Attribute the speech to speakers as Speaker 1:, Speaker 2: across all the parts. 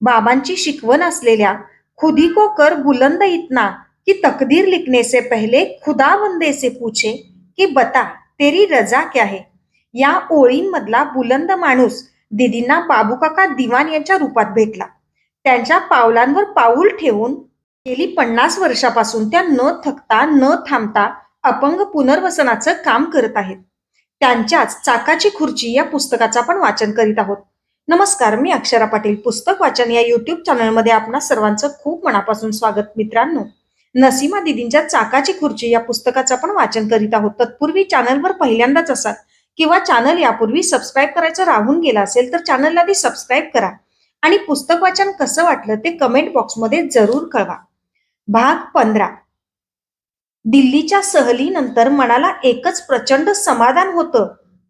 Speaker 1: बाबांची शिकवण असलेल्या खुदी को कर बुलंद इतना कि तकदीर लिखने से पहले खुदा बंदे से पूछे कि बता तेरी रजा क्या है? या ओळींमधला बुलंद माणूस दिदींना बाबूकाका दिवाण यांच्या रूपात भेटला. त्यांच्या पावलांवर पाऊल ठेवून गेली पन्नास वर्षापासून त्या न थकता न थांबता अपंग पुनर्वसनाचं काम करत आहेत. त्यांच्याच चाकाची खुर्ची या पुस्तकाचा पण वाचन करीत आहोत. नमस्कार मी अक्षरा पाटील. पुस्तक वाचन या युट्यूब चॅनलमध्ये आपणा सर्वांचं खूप मनापासून स्वागत मित्रांनो. नसीमा दिदींच्या चाकाची खुर्ची या पुस्तकाचं आपण वाचन करीत आहोत. तत्पूर्वी चॅनलवर पहिल्यांदाच असाल किंवा चॅनल यापूर्वी सबस्क्राईब करायचं राहून गेलं असेल तर चॅनलला आधी सबस्क्राईब करा आणि पुस्तक वाचन कसं वाटलं ते कमेंट बॉक्समध्ये जरूर कळवा. भाग पंधरा. दिल्लीच्या सहलीनंतर मनाला एकच प्रचंड समाधान होतं.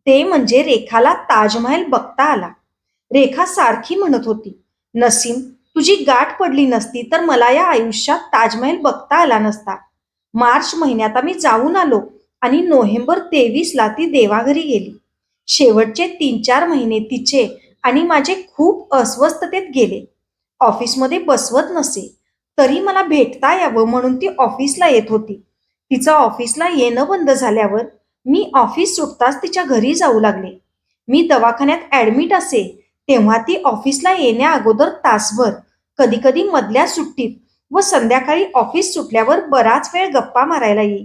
Speaker 1: ते म्हणजे रेखाला ताजमहल बघता आला. रेखा सारखी म्हणत होती नसीम तुझी गाठ पडली नसती तर मला या आयुष्यात ताजमहल बघता आला नसता. मार्च महिन्यात आम्ही जाऊन आलो आणि नोव्हेंबर तेवीसला ती देवाघरी गेली. शेवटचे तीन चार महिने तिचे आणि माझे खूप अस्वस्थतेत गेले. ऑफिसमध्ये बसवत नसे तरी मला भेटता यावं म्हणून ती ऑफिसला येत होती. तिचं ऑफिसला येणं बंद झाल्यावर मी ऑफिस सुटताच तिच्या घरी जाऊ लागले. मी दवाखान्यात ऍडमिट असे तेव्हा ती ऑफिसला येण्या अगोदर तासभर कधी कधी मधल्या सुट्टीत व संध्याकाळी ऑफिस सुटल्यावर बराच वेळ गप्पा मारायला येई.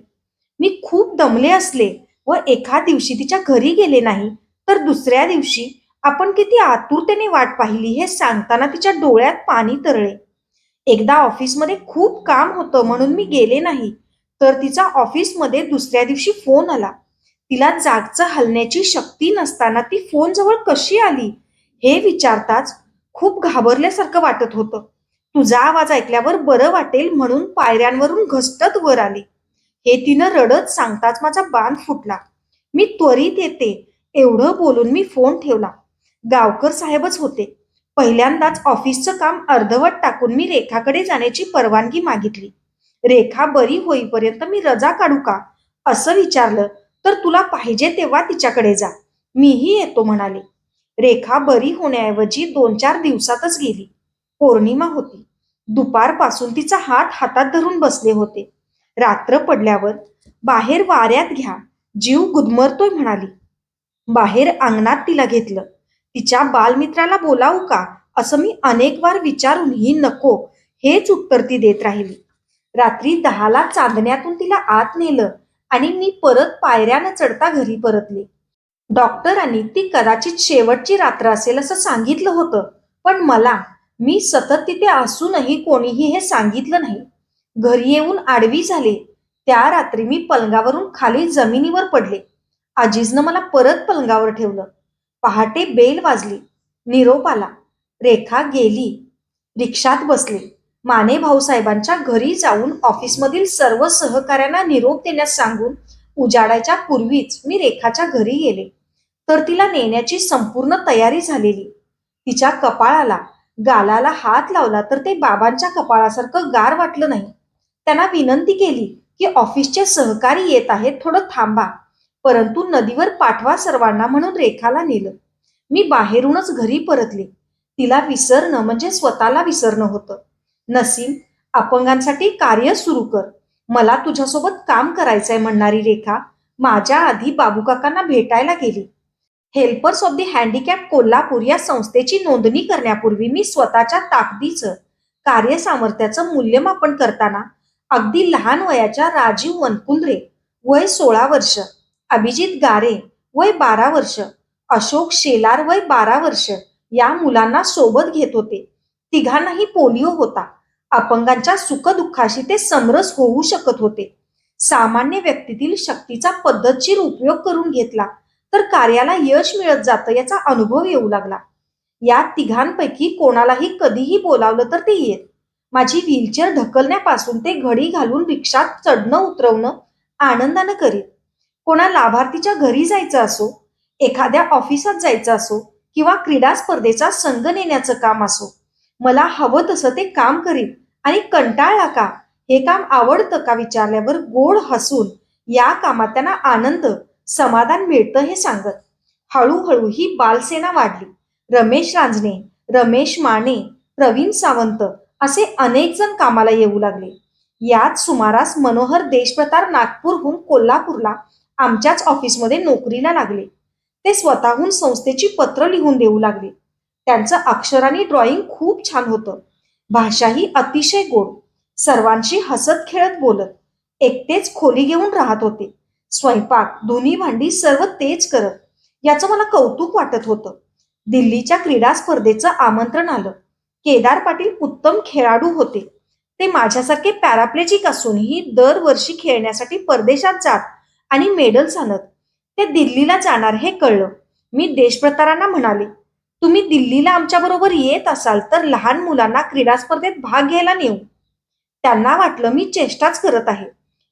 Speaker 1: मी खूप दमले असले व एका दिवशी तिच्या घरी गेले नाही तर दुसऱ्या दिवशी आपण किती आतुरतेने वाट पाहिली हे सांगताना तिच्या डोळ्यात पाणी तरळे. एकदा ऑफिसमध्ये खूप काम होतं म्हणून मी गेले नाही तर तिचा ऑफिसमध्ये दुसऱ्या दिवशी फोन आला. तिला जागचं हलण्याची शक्ती नसताना ती फोन जवळ कशी आली? हे विचारताच खूप घाबरल्यासारखं वाटत होतं. तुझा आवाज ऐकल्यावर बरं वाटेल म्हणून पायऱ्यांवरून घसटत वर आले. हे तिनं रडत सांगताच माझा बांध फुटला. मी त्वरित येते. एवढं बोलून मी फोन ठेवला. गावकर साहेबच होते. पहिल्यांदाच ऑफिसचं काम अर्धवट टाकून मी रेखाकडे जाण्याची परवानगी मागितली. रेखा बरी होईपर्यंत मी रजा काढू का? असं विचारलं तर तुला पाहिजे तेव्हा तिच्याकडे जा. मीही येतो म्हणाले. रेखा बरी होण्याऐवजी दोन चार दिवसातच गेली. पौर्णिमा होती. दुपारपासून तिचा हात हातात धरून बसले होते. रात्र पडल्यावर बाहेर वाऱ्यात घ्या. जीव गुदमरतोय म्हणाली. बाहेर अंगणात तिला घेतलं. तिच्या बालमित्राला बोलावू का? असं मी अनेक वार विचारूनही नको. हेच उत्तर ती देत राहिली. रात्री दहाला चांदण्यातून तिला आत नेलं आणि मी परत पायऱ्यानं चढता घरी परतले. डॉक्टरांनी ती कदाचित शेवटची रात्र असेल असं सांगितलं होतं. पण मला मी सतत तिथे असूनही कोणीही हे सांगितलं नाही. घरी येऊन आडवी झाले. त्या रात्री मी पलंगावरून खाली जमिनीवर पडले. आजीजनं मला परत पलंगावर ठेवलं. पहाटे बेल वाजली. निरोप आला. रेखा गेली. रिक्षात बसले. माने भाऊसाहेबांच्या घरी जाऊन ऑफिसमधील सर्व सहकाऱ्यांना निरोप देण्यास सांगून उजाडायच्या पूर्वीच मी रेखाच्या घरी गेले. तर तिला नेण्याची संपूर्ण तयारी झालेली. तिच्या कपाळाला गालाला हात लावला तर ते बाबांच्या कपाळासारखं गार वाटलं नाही. त्यांना विनंती केली की ऑफिसचे सहकारी येत आहेत थोडं थांबा. परंतु नदीवर पाठवा सर्वांना म्हणून रेखाला नेलं. मी बाहेरूनच घरी परतले. तिला विसरणं म्हणजे स्वतःला विसरणं होतं. नसीम अपंगांसाठी कार्य सुरू कर. मला तुझ्यासोबत काम करायचंय म्हणणारी रेखा माझ्या आधी बाबूकाकांना भेटायला गेली. Helpers of the handicap Kolhapur या संस्थेची नोंदणी करण्यापूर्वी मी स्वतःच्या ताकदीचं कार्यसामर्थ्याचं मूल्यमापन करताना अगदी लहान वयाच्या राजीव वनकुंद्रे वय सोळा वर्ष अभिजित गारे वय बारा वर्ष अशोक शेलार वय बारा वर्ष या मुलांना सोबत घेत होते. तिघांनाही पोलिओ होता. अपंगांच्या सुखदुःखाशी ते समरस होऊ शकत होते. सामान्य व्यक्तीतील शक्तीचा पद्धतशीर उपयोग करून घेतला. तर कार्याला यश मिळत जातं याचा अनुभव येऊ लागला. या तिघांपैकी कोणालाही कधीही बोलावलं तर ते येत. माझी व्हीलचेअर ढकलण्यापासून ते घडी घालून रिक्षात चढणं उतरवणं आनंदानं करीत. कोणा लाभार्थीच्या घरी जायचं असो एखाद्या ऑफिसात जायचं असो किंवा क्रीडा स्पर्धेचा संघ नेण्याचं काम असो मला हवं तसं ते काम करीत आणि कंटाळला का? हे काम आवडतं का? विचारल्यावर गोड हसून या कामात त्यांना आनंद समाधान मिळतं हे सांगत. हळूहळू ही बालसेना वाढली. रमेश रांजणे रमेश माने प्रवीण सावंत असे अनेक जण कामाला येऊ लागले. याच सुमारास मनोहर देशप्रतार नागपूरहून कोल्हापूरला आमच्याच ऑफिसमध्ये नोकरीला लागले. ते स्वतःहून संस्थेची पत्र लिहून देऊ लागले. त्यांचं अक्षराने ड्रॉईंग ड्रॉइंग खूप छान होतं. भाषाही अतिशय गोड. सर्वांशी हसत खेळत बोलत. एकटेच खोली घेऊन राहत होते. स्वयंपाक धुनी भांडी सर्व तेच करत. याचं मला कौतुक वाटत होतं. दिल्लीच्या क्रीडा स्पर्धेचं आमंत्रण आलं. केदार पाटील उत्तम खेळाडू होते. ते माझ्यासारखे पॅराप्लेजिक असूनही दरवर्षी खेळण्यासाठी परदेशात जात आणि मेडल्स आणत ते दिल्लीला जाणार हे कळलं. मी देशप्रतारांना म्हणाले तुम्ही दिल्लीला आमच्याबरोबर येत असाल तर लहान मुलांना क्रीडा स्पर्धेत भाग घ्यायला नेऊ. त्यांना वाटलं मी चेष्टाच करत आहे.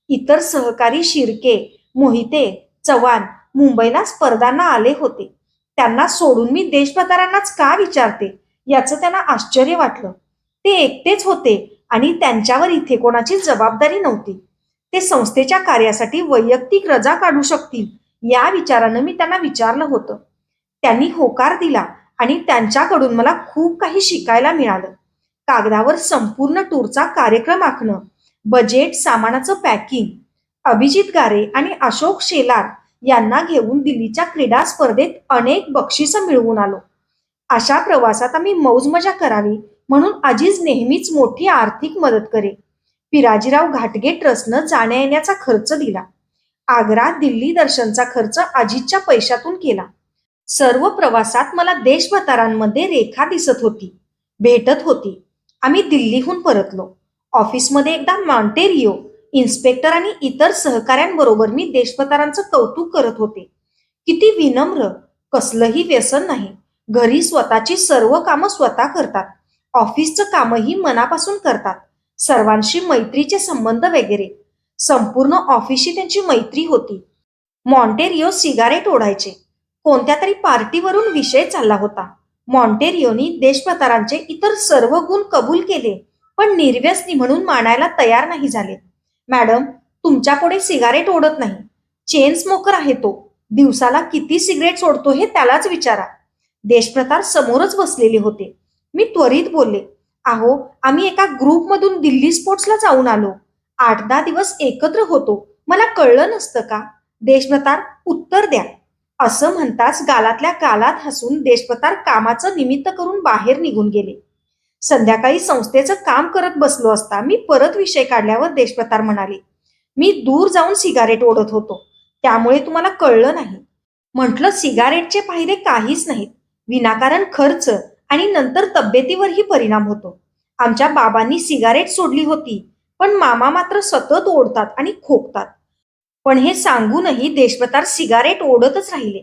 Speaker 1: इतर सहकारी शिर्के मोहिते चव्हाण मुंबईला स्पर्धांना आले होते. त्यांना सोडून मी देशभकरांनाच का विचारते? याचं त्यांना आश्चर्य वाटलं. ते एकटेच होते आणि त्यांच्यावर इथे कोणाची जबाबदारी नव्हती. ते संस्थेच्या कार्यासाठी वैयक्तिक रजा काढू शकतील या विचारानं मी त्यांना विचारलं होतं. त्यांनी होकार दिला आणि त्यांच्याकडून मला खूप काही शिकायला मिळालं. कागदावर संपूर्ण टूरचा कार्यक्रम आखणं बजेट सामानाचं पॅकिंग अभिजित गारे आणि अशोक शेलार यांना घेऊन दिल्लीच्या क्रीडा स्पर्धेत अनेक बक्षिसं मिळवून आलो. अशा प्रवासात आम्ही मौज मजा करावी म्हणून अजीज नेहमीच मोठी आर्थिक मदत करे. पिराजीराव घाटगे ट्रस्टनं जाण्या येण्याचा खर्च दिला. आग्रा दिल्ली दर्शनचा खर्च अजितच्या पैशातून केला. सर्व प्रवासात मला देशभतारांमध्ये रेखा दिसत होती. भेटत होती. आम्ही दिल्लीहून परतलो. ऑफिसमध्ये एकदा मॉन्टेरिओ इन्स्पेक्टर आणि इतर सहकाऱ्यांबरोबर मी देशपतारांचं कौतुक करत होते. किती विनम्र कसलंही व्यसन नाही. घरी स्वतःची सर्व कामं स्वतः करतात. ऑफिसचं कामही मनापासून करतात. सर्वांशी मैत्रीचे संबंध वगैरे. संपूर्ण ऑफिसशी त्यांची मैत्री होती. मॉन्टेरिओ सिगारेट ओढायचे. कोणत्या तरी पार्टीवरून विषय चालला होता. मॉन्टेरिओनी देशपतारांचे इतर सर्व गुण कबूल केले पण निर्व्यसनी म्हणून मानायला तयार नाही झाले. मॅडम तुमच्याकडे सिगारेट ओढत नाही. चेन स्मोकर आहे तो. दिवसाला किती सिगरेट सोडतो हे त्यालाच विचारा. देशप्रतार समोरच बसलेले होते. मी त्वरित बोलले आहो आम्ही एका ग्रुपमधून दिल्ली स्पोर्ट्सला जाऊन आलो. आठ दहा दिवस एकत्र होतो. मला कळलं नसतं का? देशप्रतार उत्तर द्या. असं म्हणताच गालातल्या गालात हसून देशप्रतार कामाचं निमित्त करून बाहेर निघून गेले. संध्याकाळी संस्थेचं काम करत बसलो असता मी परत विषय काढल्यावर देशप्रतार म्हणाले मी दूर जाऊन सिगारेट ओढत होतो. त्यामुळे तुम्हाला कळलं नाही. म्हटलं सिगारेटचे फायदे काहीच नाहीत. विनाकारण खर्च आणि नंतर तब्येतीवरही परिणाम होतो. आमच्या बाबांनी सिगारेट सोडली होती पण मामा मात्र सतत ओढतात आणि खोकतात. पण हे सांगूनही देशभतार सिगारेट ओढतच राहिले.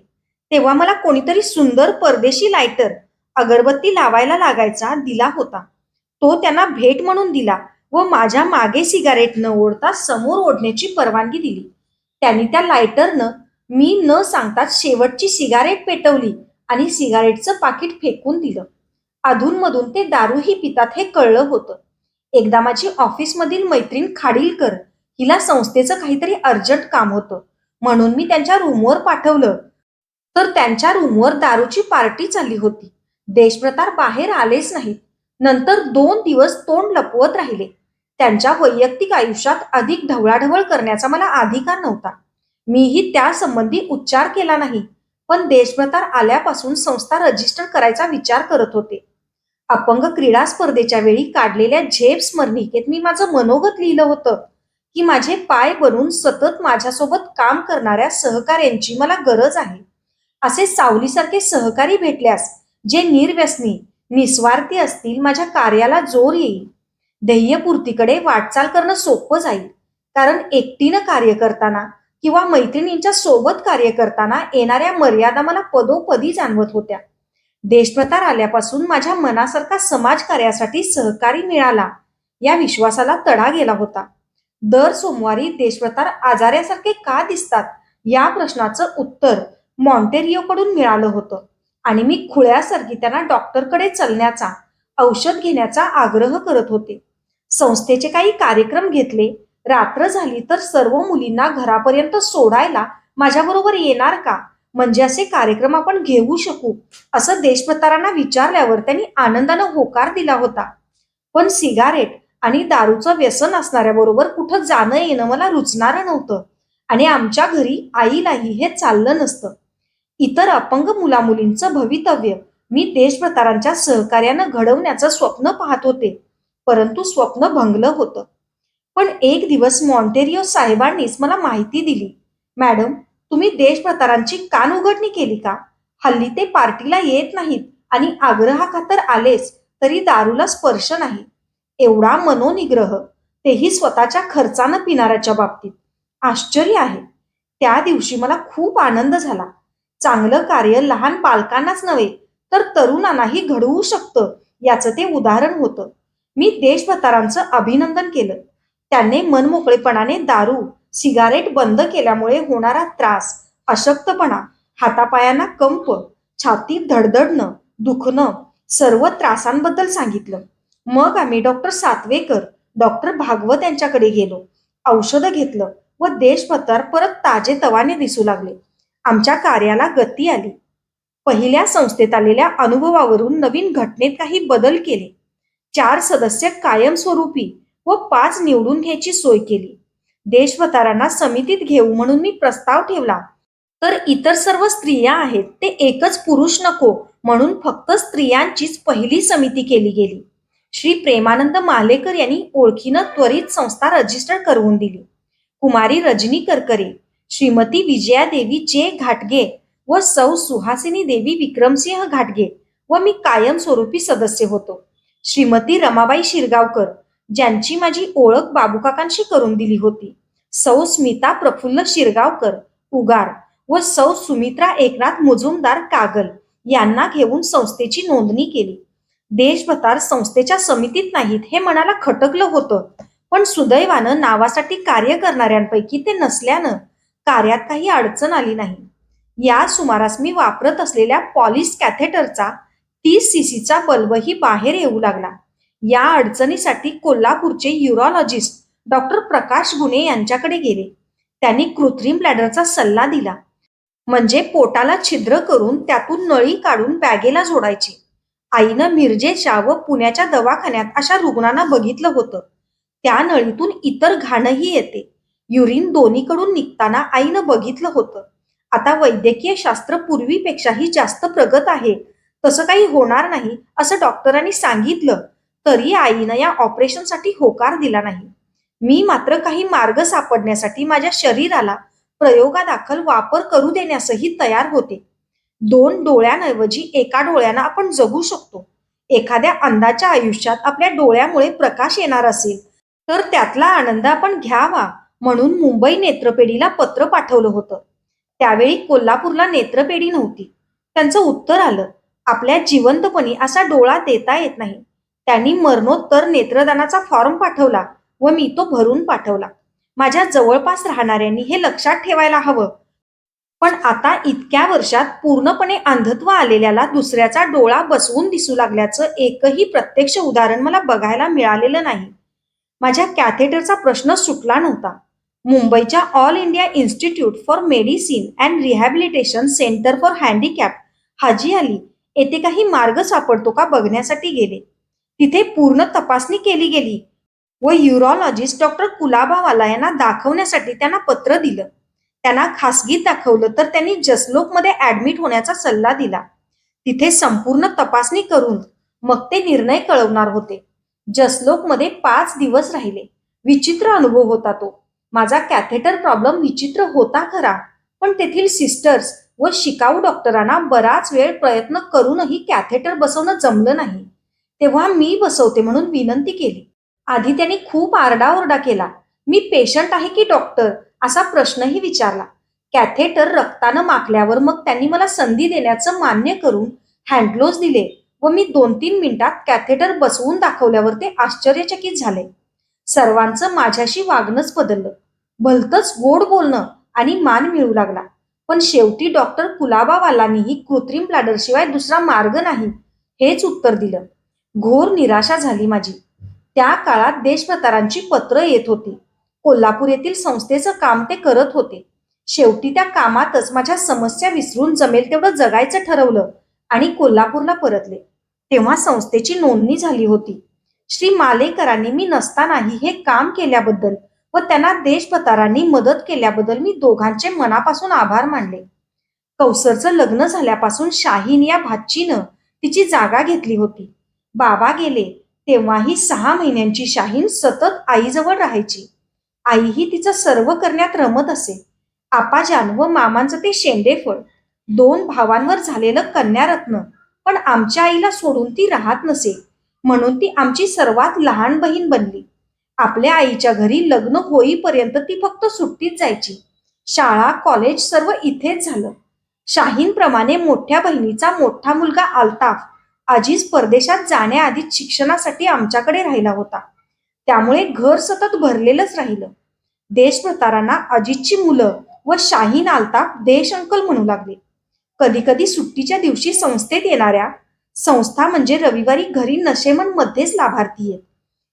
Speaker 1: तेव्हा मला कोणीतरी सुंदर परदेशी लायटर अगरबत्ती लावायला लागायचा दिला होता. तो त्यांना भेट म्हणून दिला व माझ्या मागे सिगारेट न ओढता समोर ओढण्याची परवानगी दिली. त्यांनी त्या लायटरनं मी न सांगताच शेवटची सिगारेट पेटवली आणि सिगारेटचं पाकिट फेकून दिलं. अधूनमधून ते दारूही पितात हे कळलं होतं. एकदा माझी ऑफिसमधील मैत्रीण खाडीलकर हिला संस्थेचं काहीतरी अर्जंट काम होतं म्हणून मी त्यांच्या रूमवर पाठवलं. तर त्यांच्या रूमवर दारूची पार्टी चालली होती. देशप्रतार बाहेर आलेच नाहीत. नंतर दोन दिवस तोंड लपवत राहिले. त्यांच्या वैयक्तिक आयुष्यात अधिक ढवळाढवळ करण्याचा मला अधिकार नव्हता. मीही त्या संबंधी उच्चार केला नाही पण देशप्रतार आल्यापासून संस्था रजिस्टर करायचा विचार करत होते. अपंग क्रीडा स्पर्धेच्या वेळी काढलेल्या झेप स्मरणिकेत मी माझं मनोगत लिहिलं होतं की माझे पाय बनून सतत माझ्यासोबत काम करणाऱ्या सहकाऱ्यांची मला गरज आहे. असे सावलीसारखे सहकारी भेटल्यास जे निर्व्यसनी निस्वार्थी असतील माझ्या कार्याला जोर येईल. ध्येयपूर्तीकडे वाटचाल करणं सोपं जाईल. कारण एकटीनं कार्य करताना किंवा मैत्रिणींच्या सोबत कार्य करताना येणाऱ्या मर्यादा मला पदोपदी जाणवत होत्या. देशप्रतार आल्यापासून माझ्या मनासारखा समाजकार्यासाठी सहकारी मिळाला या विश्वासाला तडा गेला होता. दर सोमवारी देशवतार आजाऱ्यासारखे का दिसतात या प्रश्नाचं उत्तर मॉन्टेरिओकडून मिळालं होतं. आणि मी खुळ्यासारखी त्यांना डॉक्टरकडे चलण्याचा औषध घेण्याचा आग्रह करत होते. संस्थेचे काही कार्यक्रम घेतले. रात्र झाली तर सर्व मुलींना घरापर्यंत सोडायला माझ्याबरोबर येणार का? म्हणजे असे कार्यक्रम आपण घेऊ शकू असं देशपतारांना विचारल्यावर त्यांनी आनंदानं होकार दिला होता. पण सिगारेट आणि दारूचं व्यसन असणाऱ्याबरोबर कुठं जाणं येणं मला रुचणारं नव्हतं आणि आमच्या घरी आईलाही हे चाललं नसतं. इतर अपंग मुलामुलींचं भवितव्य. मी देशभ्रतारांच्या सहकार्यानं घडवण्याचं स्वप्न पाहत होते. परंतु स्वप्न भंगलं होतं. पण एक दिवस मॉन्टेरिओ साहेबांनीच मला माहिती दिली. मॅडम तुम्ही देशभ्रतारांची कान उघडणी केली का? हल्ली ते पार्टीला येत नाहीत आणि आग्रहाखातर आलेच तरी दारूला स्पर्श नाही. एवढा मनोनिग्रह. तेही स्वतःच्या खर्चानं पिणाऱ्याच्या बाबतीत. आश्चर्य आहे. त्या दिवशी मला खूप आनंद झाला. चांगलं कार्य लहान बालकांनाच नव्हे तर तरुणांनाही घडवू शकतं याचं ते उदाहरण होतं. मी देशभतारांचं अभिनंदन केलं. त्यांनी मनमोकळेपणाने दारू सिगारेट बंद केल्यामुळे होणारा त्रास अशक्तपणा हातापायांना कंप छाती धडधडणं दुखणं सर्व त्रासांबद्दल सांगितलं. मग आम्ही डॉक्टर सातवेकर डॉक्टर भागवत यांच्याकडे गेलो. औषधं घेतलं व देशभतार परत ताजे तवाने दिसू लागले. आमच्या कार्याला गती आली. पहिल्या संस्थेत आलेल्या अनुभवावरून नवीन घटनेत काही बदल केले. चार सदस्य कायमस्वरूपी व पाच निवडून घ्यायची सोय केली. देशवतारांना समितीत घेऊ म्हणून मी प्रस्ताव ठेवला. तर इतर सर्व स्त्रिया आहेत ते एकच पुरुष नको म्हणून फक्त स्त्रियांचीच पहिली समिती केली गेली. श्री प्रेमानंद मालेकर यांनी ओळखीनं त्वरित संस्था रजिस्टर करवून दिली. कुमारी रजनी करकरे श्रीमती विजया देवी जे घाटगे व सौ सुहासिनी देवी विक्रमसिंह घाटगे व मी कायमस्वरूपी सदस्य होतो. श्रीमती रमाबाई शिरगावकर ज्यांची माझी ओळख बाबूकाकांशी करून दिली होती. सौ स्मिता प्रफुल्ल शिरगावकर उगार व सौ सुमित्रा एकनाथ मुजुमदार कागल यांना घेऊन संस्थेची नोंदणी केली. देशभतार संस्थेच्या समितीत नाहीत हे मनाला खटकलं होतं पण सुदैवानं नावासाठी कार्य करणाऱ्यांपैकी ते नसल्यानं कार्यात काही अडचण आली नाही. या सुमारास मी वापरत असलेल्या पॉलिस कॅथेटरचा तीस सीसीचा बल्बही बाहेर येऊ लागला. या अडचणीसाठी कोल्हापूरचे युरॉलॉजिस्ट डॉक्टर प्रकाश गुणे यांच्याकडे गेले. त्यांनी कृत्रिम ब्लॅडरचा सल्ला दिला. म्हणजे पोटाला छिद्र करून त्यातून नळी काढून बॅगेला जोडायची. आईनं मिरजेच्या व पुण्याच्या दवाखान्यात अशा रुग्णांना बघितलं होतं. त्या नळीतून इतर घाणही येते. युरिन दोन्हीकडून निघताना आईनं बघितलं होतं. आता वैद्यकीय शास्त्र पूर्वीपेक्षाही जास्त प्रगत आहे. तसं काही होणार नाही असं डॉक्टरांनी सांगितलं. तरी आईनं या ऑपरेशनसाठी होकार दिला नाही. मी मात्र काही मार्ग सापडण्यासाठी माझ्या शरीराला प्रयोगादाखल वापर करू देण्यासही तयार होते. दोन डोळ्यांऐवजी एका डोळ्यानं आपण जगू शकतो. एखाद्या अंधाच्या आयुष्यात आपल्या डोळ्यामुळे प्रकाश येणार असेल तर त्यातला आनंद आपण घ्यावा. म्हणून मुंबई नेत्रपेढीला पत्र पाठवलं होतं. त्यावेळी कोल्हापूरला नेत्रपेढी नव्हती. त्यांचं उत्तर आलं आपल्या जिवंतपणी असा डोळा देता येत नाही. त्यांनी मरणोत्तर नेत्रदानाचा फॉर्म पाठवला व मी तो भरून पाठवला. माझ्या जवळपास राहणाऱ्यांनी हे लक्षात ठेवायला हवं. पण आता इतक्या वर्षात पूर्णपणे अंधत्व आलेल्याला दुसऱ्याचा डोळा बसवून दिसू लागल्याचं एकही प्रत्यक्ष उदाहरण मला बघायला मिळालेलं नाही. माझ्या कॅथेटरचा प्रश्न सुटला नव्हता. मुंबईच्या all India institute for medicine and rehabilitation centre for handicap Haji Ali येथे काही मार्ग सापडतो का बघण्यासाठी गेले. तिथे पूर्ण तपासणी केली गेली व युरॉलॉजिस्ट डॉक्टर कुलाबावाला यांना दाखवण्यासाठी त्यांना पत्र दिलं. त्यांना खासगीत दाखवलं तर त्यांनी जसलोकमध्ये ऍडमिट होण्याचा सल्ला दिला. तिथे संपूर्ण तपासणी करून मग ते निर्णय कळवणार होते. जसलोकमध्ये पाच दिवस राहिले. विचित्र अनुभव होता तो. माझा कॅथेटर प्रॉब्लेम विचित्र होता खरा. पण तेथील सिस्टर्स व शिकाऊ डॉक्टरांना बराच वेळ प्रयत्न करूनही कॅथेटर बसवणं जमलं नाही. तेव्हा मी बसवते म्हणून विनंती केली. आधी त्यांनी खूप आरडाओरडा केला. मी पेशंट आहे की डॉक्टर असा प्रश्नही विचारला. कॅथेटर रक्तानं माखल्यावर मग त्यांनी मला संधी देण्याचं मान्य करून हँडग्लोज दिले व मी दोन तीन मिनिटात कॅथेटर बसवून दाखवल्यावर ते आश्चर्यचकित झाले. सर्वांचं माझ्याशी वागणंच बदललं. भलतंच गोड बोलणं आणि मान मिळू लागला. पण शेवटी डॉक्टर कुलाबावालांनीही कृत्रिम ब्लॅडरशिवाय दुसरा मार्ग नाही हेच उत्तर दिलं. घोर निराशा झाली माझी. त्या काळात देशप्रतारांची पत्र येत होती. कोल्हापूर येथील संस्थेचं काम ते करत होते. शेवटी त्या कामातच माझ्या समस्या विसरून जमेल तेवढं जगायचं ठरवलं आणि कोल्हापूरला परतले. तेव्हा संस्थेची नोंदणी झाली होती. श्री मालेकरांनी मी नसतानाही हे काम केल्याबद्दल व त्यांना देशभतारांनी मदत केल्याबद्दल मी दोघांचे मनापासून आभार मानले. कौसरचं लग्न झाल्यापासून शाहीन या भाचीनं तिची जागा घेतली होती. बाबा गेले तेव्हाही सहा महिन्यांची शाहीन सतत आईजवळ राहायची. आईही तिचं सर्व करण्यात रमत असे. आपाजान व मामांचं ते शेंडेफळ. दोन भावांवर झालेलं कन्यारत्न पण आमच्या आईला सोडून ती राहत नसे. म्हणून ती आमची सर्वात लहान बहीण बनली. आपल्या आईच्या घरी लग्न होईपर्यंत ती फक्त सुट्टीत जायची. शाळा कॉलेज सर्व इथेच झालं. शाहीनप्रमाणे मोठ्या बहिणीचा मोठा मुलगा अल्ताफ आजीज परदेशात जाण्याआधीच शिक्षणासाठी आमच्याकडे राहिला होता. त्यामुळे घर सतत भरलेलंच राहिलं. देशभतारांना अजितची मुलं व शाहीन अल्ताफ देश अंकल म्हणू लागले. कधी कधी सुट्टीच्या दिवशी संस्थेत येणाऱ्या संस्था म्हणजे रविवारी घरी नशेमन मध्येच लाभार्थी आहेत.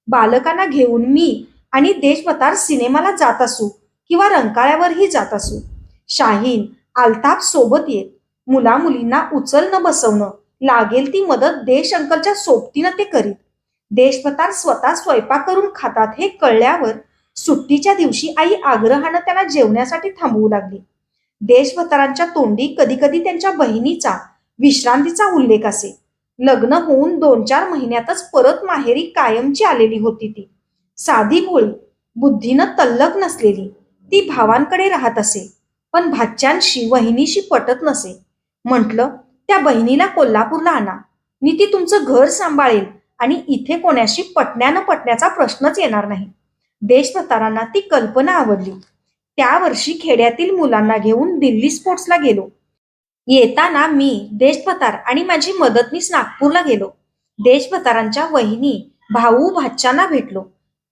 Speaker 1: बालकांना घेऊन मी आणि देशभतार सिनेमाला जात असू किंवा रंकाळ्यावरही जात असू. शाहीन आलताप सोबत येत. मुला मुलींना उचल न बसवणं लागेल ती मदत देश अंकलच्या सोबतीनं ते करीत. देशभतार स्वतः स्वयंपाक करून खातात हे कळल्यावर सुट्टीच्या दिवशी आई आग्रहानं त्यांना जेवण्यासाठी थांबवू लागली. देशभतारांच्या तोंडी कधी कधी त्यांच्या बहिणीचा विश्रांतीचा उल्लेख असे. लग्न होऊन दोन चार महिन्यातच परत माहेरी कायमची आलेली होती ती. साधी भोळी बुद्धीनं तल्लक नसलेली ती भावांकडे राहत असे पण भाच्यांशी वहिनीशी पटत नसे. म्हटलं त्या बहिणीला कोल्हापूरला आणा. मी ती तुमचं घर सांभाळेल आणि इथे कोणाशी पटण्यानं पटण्याचा प्रश्नच येणार नाही. देशभतारांना ती कल्पना आवडली. त्या वर्षी खेड्यातील मुलांना घेऊन दिल्ली स्पोर्ट्सला गेलो. येताना मी देशभतार आणि माझी मदतनीस नागपूरला गेलो. देशभतारांच्या वहिनी भाऊ भाच्यांना भेटलो.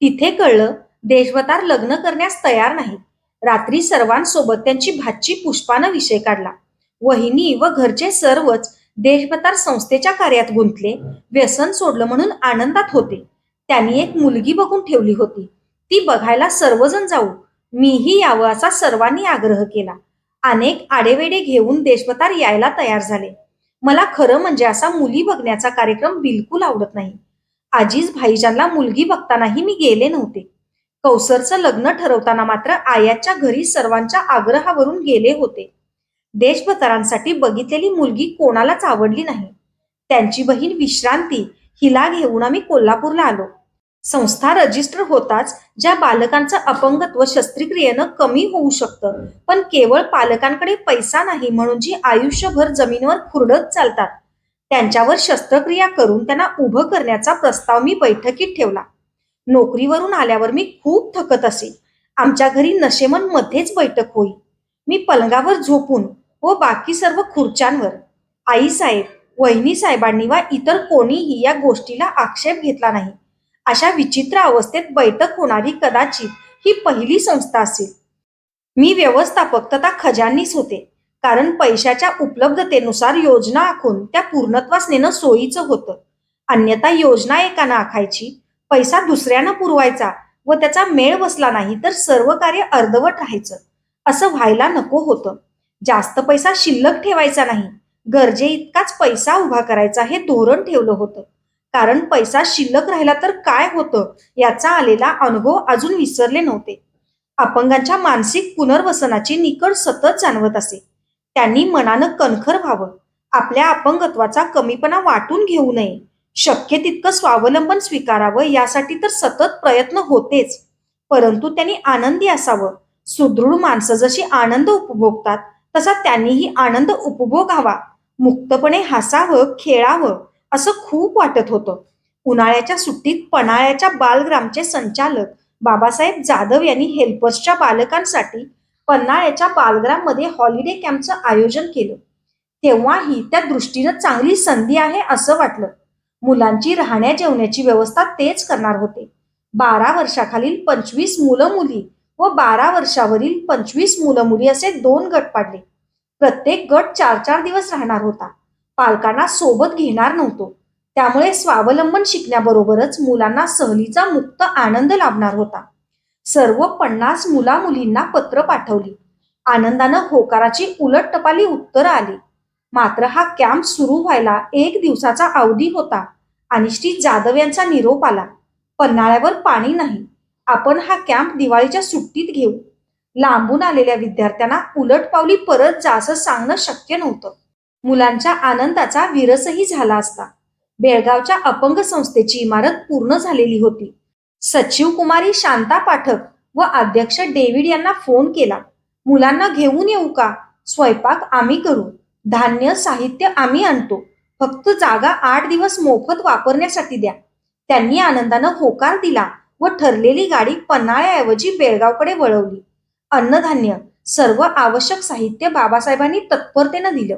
Speaker 1: तिथे कळलं देशभतार लग्न करण्यास तयार नाही रात्री सर्वांसोबत त्यांची भाची पुष्पानं विषय काढला. वहिनी व घरचे सर्वच देशभतार संस्थेच्या कार्यात गुंतले व्यसन सोडलं म्हणून आनंदात होते. त्यांनी एक मुलगी बघून ठेवली होती. ती बघायला सर्वजण जाऊ मीही यावं असा सर्वांनी आग्रह केला. अनेक आडेवेडे घेऊन देशवतार यायला तयार झाले. मला खरं म्हणजे असा मुली बघण्याचा कार्यक्रम बिलकुल आवडत नाही. आजीज भाईजानला मुलगी बघतानाही मी गेले नव्हते. कौसरचं लग्न ठरवताना मात्र आयाच्या घरी सर्वांच्या आग्रहावरून गेले होते. देशभतरांसाठी बघितलेली मुलगी कोणालाच आवडली नाही. त्यांची बहीण विश्रांती हिला घेऊन आम्ही कोल्हापूरला आलो. संस्था रजिस्टर होताच ज्या बालकांचं अपंगत्व शस्त्रक्रियेनं कमी होऊ शकतं. पण केवळ पालकांकडे पैसा नाही म्हणून जी आयुष्यभर जमिनीवर खुरडत चालतात. त्यांच्यावर शस्त्रक्रिया करून त्यांना उभं करण्याचा प्रस्ताव मी बैठकीत ठेवला. नोकरीवरून आल्यावर मी खूप थकत असे. आमच्या घरी नशेमन मध्येच बैठक होई. मी पलंगावर झोपून व बाकी सर्व खुर्च्यांवर आईसाहेब वहिनी साहेबांनी वा इतर कोणीही या गोष्टीला आक्षेप घेतला नाही. अशा विचित्र अवस्थेत बैठक होणारी कदाचित ही पहिली संस्था असेल. मी व्यवस्थापक तथा खजानीच होते कारण पैशाच्या उपलब्धतेनुसार योजना आखून त्या पूर्णत्वास नेणं सोयीचं होतं. अन्यथा योजना एकानं आखायची पैसा दुसऱ्यानं पुरवायचा व त्याचा मेळ बसला नाही तर सर्व कार्य अर्धवट राहायचं असं व्हायला नको होतं. जास्त पैसा शिल्लक ठेवायचा नाही गरजे इतकाच पैसा उभा करायचा हे धोरण ठेवलं होतं. कारण पैसा शिल्लक राहिला तर काय होतं? याचा आलेला अनुभव अजून विसरले नव्हते. अपंगांच्या मानसिक पुनर्वसनाची निकड सतत जाणवत असे. त्यांनी मनानं कणखर व्हावं. आपल्या अपंगत्वाचा कमीपणा वाटून घेऊ नये. शक्य तितकं स्वावलंबन स्वीकारावं यासाठी तर सतत प्रयत्न होतेच. परंतु त्यांनी आनंदी असावं. सुदृढ माणसं जशी आनंद उपभोगतात तसा त्यांनीही आनंद उपभोगावा. मुक्तपणे हसावं खेळावं असं खूप वाटत होतं. उन्हाळ्याच्या सुट्टीत पन्हाळ्याच्या बालग्रामचे संचालक बाबासाहेब जाधव यांनी हेल्पर्सच्या बालकांसाठी पन्हाळ्याच्या बालग्राममध्ये हॉलिडे कॅम्पचं आयोजन केलं. तेव्हाही त्या दृष्टीनं चांगली संधी आहे असं वाटलं. मुलांची राहण्या जेवण्याची व्यवस्था तेच करणार होते. बारा वर्षाखालील पंचवीस मुलं मुली व बारा वर्षावरील पंचवीस मुलं मुली असे दोन गट पाडले. प्रत्येक गट चार चार दिवस राहणार होता. पालकांना सोबत घेणार नव्हतो. त्यामुळे स्वावलंबन शिकण्याबरोबरच मुलांना सहलीचा मुक्त आनंद लाभणार होता. सर्व पन्नास मुला मुलींना पत्र पाठवली. आनंदानं होकाराची उलट टपाली उत्तरं आली. मात्र हा कॅम्प सुरू व्हायला एक दिवसाचा अवधी होता आणि श्री जाधव यांचा निरोप आला. पन्हाळ्यावर पाणी नाही. आपण हा कॅम्प दिवाळीच्या सुट्टीत घेऊ. लांबून आलेल्या विद्यार्थ्यांना उलट पावली परत जा असं सांगणं शक्य नव्हतं. मुलांच्या आनंदाचा विरसही झाला असता. बेळगावच्या अपंग संस्थेची इमारत पूर्ण झालेली होती. सचिव कुमारी शांता पाठक व अध्यक्ष डेव्हिड यांना फोन केला. मुलांना घेऊन येऊ का? स्वयंपाक आम्ही करू. धान्य साहित्य आम्ही आणतो. फक्त जागा आठ दिवस मोफत वापरण्यासाठी द्या. त्यांनी आनंदानं होकार दिला व ठरलेली गाडी पन्हाळ्याऐवजी बेळगावकडे वळवली. अन्नधान्य सर्व आवश्यक साहित्य बाबासाहेबांनी तत्परतेनं दिलं.